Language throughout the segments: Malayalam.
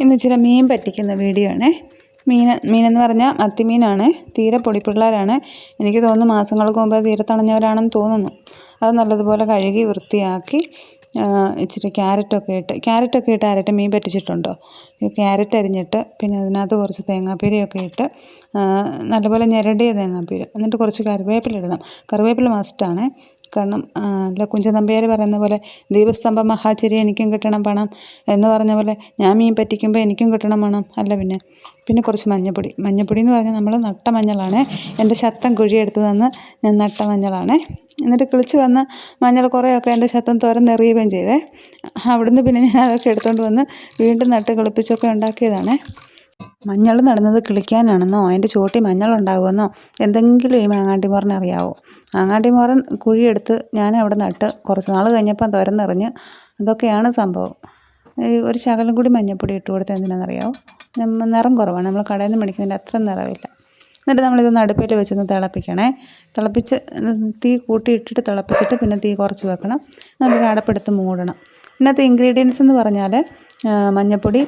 ഇന്ന് ഇച്ചിരി മീൻ പറ്റിക്കുന്ന വീഡിയോ ആണ്. മീൻ മീനെന്ന് പറഞ്ഞാൽ മത്തിമീനാണ്. തീരെ പൊടിപ്പിള്ളേരാണ് എനിക്ക് തോന്നുന്നു മാസങ്ങൾക്ക് മുമ്പ് തീരത്തണഞ്ഞവരാണെന്ന് തോന്നുന്നു. അത് നല്ലതുപോലെ കഴുകി വൃത്തിയാക്കി ഇച്ചിരി ക്യാരറ്റൊക്കെ ഇട്ട് ക്യാരറ്റൊക്കെ ഇട്ട് ആരട്ട് മീൻ പറ്റിച്ചിട്ടുണ്ടോ? ക്യാരറ്റ് അരിഞ്ഞിട്ട് പിന്നെ അതിനകത്ത് കുറച്ച് തേങ്ങാപ്പീരയൊക്കെ ഇട്ട് നല്ലപോലെ ഞെരടിയ തേങ്ങാപ്പീര. എന്നിട്ട് കുറച്ച് കറിവേപ്പില ഇടണം. കറിവേപ്പില മസ്റ്റാണ്. കാരണം അല്ല കുഞ്ചൻ നമ്പ്യാർ പറയുന്ന പോലെ ദീപസ്തംഭം മഹാചരി എനിക്കും കിട്ടണം പണം എന്ന് പറഞ്ഞ പോലെ ഞാൻ മീൻ പറ്റിക്കുമ്പോൾ എനിക്കും കിട്ടണം പണം. അല്ല പിന്നെ പിന്നെ കുറച്ച് മഞ്ഞപ്പൊടി. മഞ്ഞപ്പൊടി എന്ന് പറഞ്ഞാൽ നമ്മൾ നട്ട മഞ്ഞളാണ്. എന്റെ ശത്തം കുഴിയെടുത്ത് തന്ന് ഞാൻ നട്ട മഞ്ഞളാണ്. എന്നിട്ട് കിളിച്ച് വന്ന മഞ്ഞൾ കുറേയൊക്കെ എന്റെ ശത്തം തുരന്നെറിയുകയും ചെയ്തേ. അവിടുന്ന് പിന്നെ ഞാൻ അതൊക്കെ എടുത്തുകൊണ്ട് വന്ന് വീണ്ടും നട്ട് കിളിപ്പിച്ചൊക്കെ ഉണ്ടാക്കിയതാണേ. മഞ്ഞൾ നടുന്നത് കിളിക്കാനാണെന്നോ? അതിന്റെ ചോട്ടി മഞ്ഞൾ ഉണ്ടാകുമെന്നോ? എന്തെങ്കിലും ഈ മാങ്ങാണ്ടി മോറിന് അറിയാവോ? മാങ്ങാണ്ടി മോറൻ കുഴിയെടുത്ത് ഞാൻ അവിടെ നട്ട് കുറച്ച് നാൾ കഴിഞ്ഞപ്പം തുരന്നെറിഞ്ഞ് അതൊക്കെയാണ് സംഭവം. ഒരു ശകലം കൂടി മഞ്ഞപ്പൊടി ഇട്ട് കൊടുത്ത് എന്തിനാണെന്നറിയാവോ? നിറം കുറവാണ്. നമ്മൾ കടയിൽ നിന്ന് മേടിക്കുന്നതിന്റെ അത്ര നിറമില്ല എന്നിട്ട് നമ്മളിതൊന്ന് അടുപ്പിൽ വെച്ചൊന്ന് തിളപ്പിക്കണേ. തിളപ്പിച്ച് തീ കൂട്ടിയിട്ടിട്ട് തിളപ്പിച്ചിട്ട് പിന്നെ തീ കുറച്ച് വെക്കണം. എന്നിട്ട് അടപ്പെടുത്ത് മൂടണം. ഇന്നത്തെ ഇൻഗ്രീഡിയൻസ് എന്ന് പറഞ്ഞാൽ മഞ്ഞൾപ്പൊടി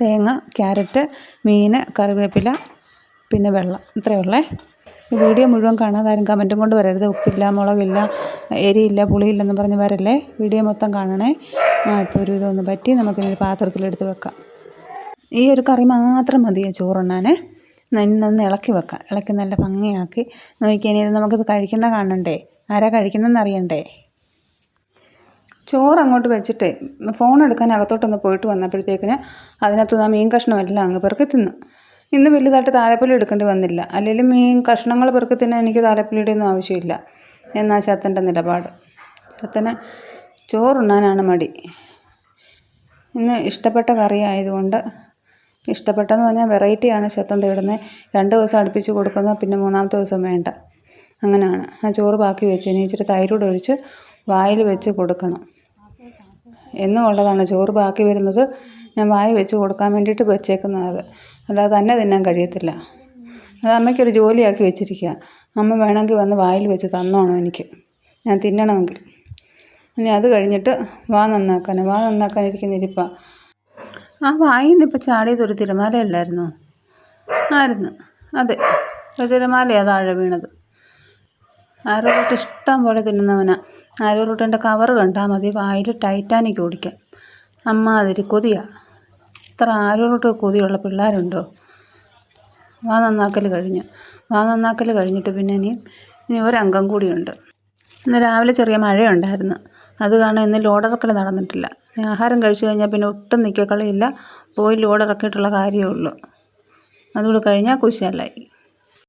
തേങ്ങ ക്യാരറ്റ് മീൻ കറിവേപ്പില പിന്നെ വെള്ളം. ഇത്രയേ ഉള്ളേ. വീഡിയോ മുഴുവൻ കാണാതെ ആരും കമന്റും കൊണ്ട് വരരുത്. ഉപ്പില്ല മുളകില്ല എരിയില്ല പുളിയില്ല എന്ന് പറഞ്ഞ് വരല്ലേ വീഡിയോ മൊത്തം കാണണേ. ഇപ്പോൾ ഒരു ഇതൊന്ന് പറ്റി നമുക്കിനി പാത്രത്തിലെടുത്ത് വെക്കാം. ഈ ഒരു കറി മാത്രം മതിയോ ചോറുണ്ണാനേ? നന്നൊന്ന് ഇളക്കി വെക്കാം. ഇളക്കി നല്ല ഭംഗിയാക്കി നോക്കിയാൽ ഇത് നമുക്കിത് കഴിക്കുന്ന കാണണ്ടേ? ആരാ കഴിക്കുന്നതെന്ന് അറിയണ്ടേ? ചോറ് അങ്ങോട്ട് വെച്ചിട്ട് ഫോൺ എടുക്കാൻ അകത്തോട്ടൊന്ന് പോയിട്ട് വന്നപ്പോഴത്തേക്കിന് അതിനകത്ത് ആ മീൻ കഷ്ണമെല്ലാം അങ്ങ് പെറുക്കി തിന്നു. ഇന്ന് വലുതായിട്ട് താലപ്പൊലി എടുക്കേണ്ടി വന്നില്ല. അല്ലെങ്കിൽ മീൻ കഷ്ണങ്ങൾ പെറുക്കി തിന്നാൻ എനിക്ക് താലപ്പൊലിയുടെ ഒന്നും ആവശ്യമില്ല. എന്നാ ചത്തന്റെ നിലപാട്? ചത്തന് ചോറുണ്ണാനാണ് മടി. ഇന്ന് ഇഷ്ടപ്പെട്ട കറി ആയതുകൊണ്ട് ഇഷ്ടപ്പെട്ടെന്ന് പറഞ്ഞാൽ വെറൈറ്റിയാണ് ശത്തം തേടുന്നത്. രണ്ട് ദിവസം അടുപ്പിച്ച് കൊടുക്കുന്ന പിന്നെ മൂന്നാമത്തെ ദിവസം വേണ്ട. അങ്ങനെയാണ്. ആ ചോറ് ബാക്കി വെച്ച് ഇനി ഇച്ചിരി തൈരോട് ഒഴിച്ച് വായിൽ വെച്ച് കൊടുക്കണം. എന്നും ഉള്ളതാണ് ചോറ് ബാക്കി വരുന്നത്. ഞാൻ വായി വെച്ച് കൊടുക്കാൻ വേണ്ടിയിട്ട് വെച്ചേക്കുന്നത് അല്ലാതെ തന്നെ തിന്നാൻ കഴിയത്തില്ല. അത് അമ്മയ്ക്കൊരു ജോലിയാക്കി വെച്ചിരിക്കുക. അമ്മ വേണമെങ്കിൽ വന്ന് വായിൽ വെച്ച് തന്നോണം എനിക്ക്. ഞാൻ തിന്നണമെങ്കിൽ. ഇനി അത് കഴിഞ്ഞിട്ട് വാ നന്നാക്കാൻ. വാ നന്നാക്കാൻ ഇരിക്കുന്ന ഇരിപ്പാ. ആ വായിന്ന് ഇപ്പോൾ ചാടിയത് ഒരു തിരമാലയല്ലായിരുന്നോ? ആയിരുന്നു. അതെ ഒരു തിരമാലയാണ് താഴെ വീണത്. ആരോറൂട്ട് ഇഷ്ടം പോലെ തിന്നുന്നവനാ. ആരോറൂട്ടിന്റെ കവർ കണ്ടാൽ മതി വായിൽ ടൈറ്റാനിക് അമ്മ അതിരി കൊതിയാ. ഇത്ര ആരോറൂട്ട് കൊതിയുള്ള പിള്ളേരുണ്ടോ? വാ നന്നാക്കൽ കഴിഞ്ഞു. വാ നന്നാക്കൽ കഴിഞ്ഞിട്ട് പിന്നെ ഇനിയും ഇനി ഒരംഗം കൂടിയുണ്ട്. ഇന്ന് രാവിലെ ചെറിയ മഴയുണ്ടായിരുന്നു. അത് കാരണം ഇന്ന് ലോഡിറക്കൽ നടന്നിട്ടില്ല. ആഹാരം കഴിച്ചു കഴിഞ്ഞാൽ പിന്നെ ഒട്ടും നിൽക്കക്കളിയില്ല പോയി ലോഡിറക്കിയിട്ടുള്ള കാര്യമേ ഉള്ളൂ. അതുകൂടെ കഴിഞ്ഞാൽ കുശാലായി.